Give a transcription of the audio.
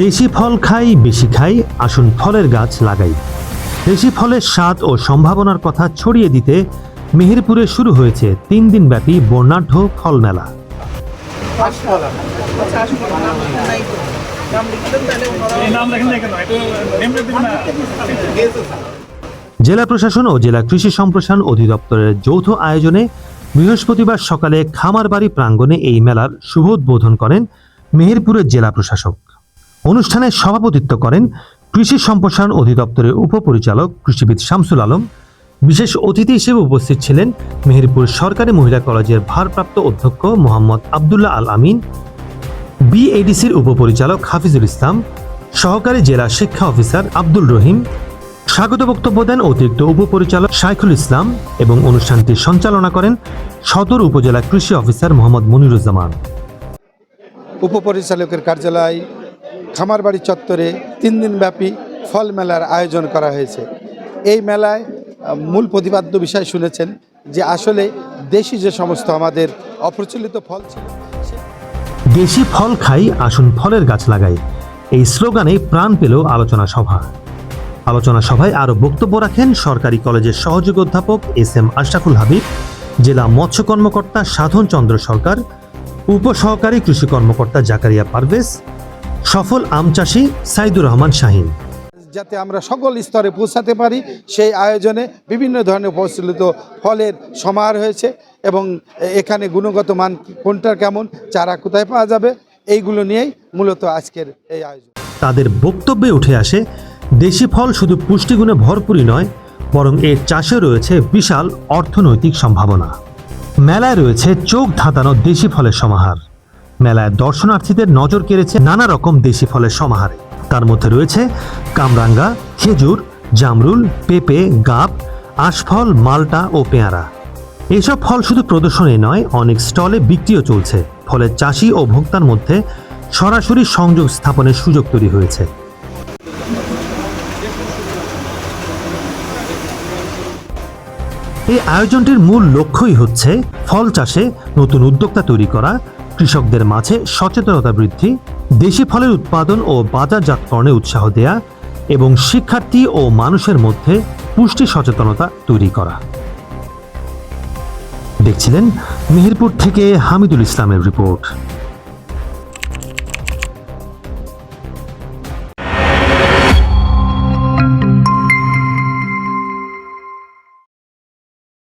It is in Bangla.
দেশি ফল খাই, বেশি খাই, আসুন ফলের গাছ লাগাই। দেশি ফলের স্বাদ ও সম্ভাবনার কথা ছড়িয়ে দিতে মেহেরপুরে শুরু হয়েছে তিন দিনব্যাপী বর্ণাঢ্য ফল মেলা। জেলা প্রশাসন ও জেলা কৃষি সম্প্রসারণ অধিদপ্তরের যৌথ আয়োজনে বৃহস্পতিবার সকালে খামারবাড়ি প্রাঙ্গণে এই মেলার শুভ উদ্বোধন করেন মেহেরপুরের জেলা প্রশাসক। অনুষ্ঠানে সভাপতিত্ব করেন কৃষি সম্প্রসারণ অধিদপ্তরের উপপরিচালক কৃষিবিদ শামসুল আলম। বিশেষ অতিথি হিসেবে উপস্থিত ছিলেন মেহেরপুর সরকারি মহিলা কলেজের ভারপ্রাপ্ত অধ্যক্ষ মোহাম্মদ আবদুল্লাহ আল আমিন বিএডিসির উপপরিচালক হাফিজুল ইসলাম, সহকারী জেলা শিক্ষা অফিসার আব্দুল রহিম স্বাগত বক্তব্য দেন অতিরিক্ত উপপরিচালক শাইখুল ইসলাম এবং অনুষ্ঠানটি সঞ্চালনা করেন সদর উপজেলা কৃষি অফিসার মোহাম্মদ মনিরুজ্জামান। উপপরিচালকের কার্যালয় খামারবাড়ি চত্বরে তিন দিনব্যাপী ফল মেলার আয়োজন করা হয়েছে। এই মেলায় মূল প্রতিপাদ্য বিষয় শুনেছেন যে আসলে দেশি যে সমস্ত আমাদের অপ্রচলিত ফল ছিল দেশি ফল খাই আসুন ফলের গাছ লাগাই। এই স্লোগানে প্রাণ পেল আলোচনা সভা। আলোচনা সভায় আরও বক্তব্য রাখেন সরকারি কলেজের সহযোগী অধ্যাপক এস এম আশরাফুল হাবিব জেলা মৎস্য কর্মকর্তা সাধন চন্দ্র সরকার উপসহকারী কৃষি কর্মকর্তা জাকারিয়া পারভেজ সফল আম চাষী সাইদুর রহমান শাহিন। যাতে আমরা সকল স্তরে পৌঁছাতে পারি সেই আয়োজনে বিভিন্ন ধরনের প্রচলিত ফলের সমাহার হয়েছে এবং এখানে গুণগত মান কোনটার কেমন চারা কোথায় পাওয়া যাবে এইগুলো নিয়েই মূলত আজকের এই আয়োজন। তাদের বক্তব্যে উঠে আসে দেশি ফল শুধু পুষ্টিগুণে ভরপুরই নয়, বরং এর চাষে রয়েছে বিশাল অর্থনৈতিক সম্ভাবনা। মেলায় রয়েছে চোখ ধাঁধানো দেশি ফলের সমাহার। মেলায় দর্শনার্থীদের নজর কেড়েছে নানা রকম দেশি ফলের সমাহারে। তার মধ্যে রয়েছে কামরাঙ্গা, খেজুর, জামরুল, পেঁপে গাব আশফল, মালটা ও পেয়ারা। এসব ফল শুধু প্রদর্শনী নয়, অনেক স্টলে বিক্রিও চলছে। ফলে চাষি ও ভোক্তার মধ্যে সরাসরি সংযোগ স্থাপনের সুযোগ তৈরি হয়েছে। এই আয়োজনটির মূল লক্ষ্যই হচ্ছে ফল চাষে নতুন উদ্যোক্তা তৈরি করা, কৃষকদের মাঝে সচেতনতা বৃদ্ধি, দেশি ফলের উৎপাদন ও বাজারজাতকরণে উৎসাহ দেয়া এবং শিক্ষার্থী ও মানুষের মধ্যে পুষ্টি সচেতনতা তৈরি করা। দেখছিলেন মেহেরপুর থেকে হামিদুল ইসলামের রিপোর্ট।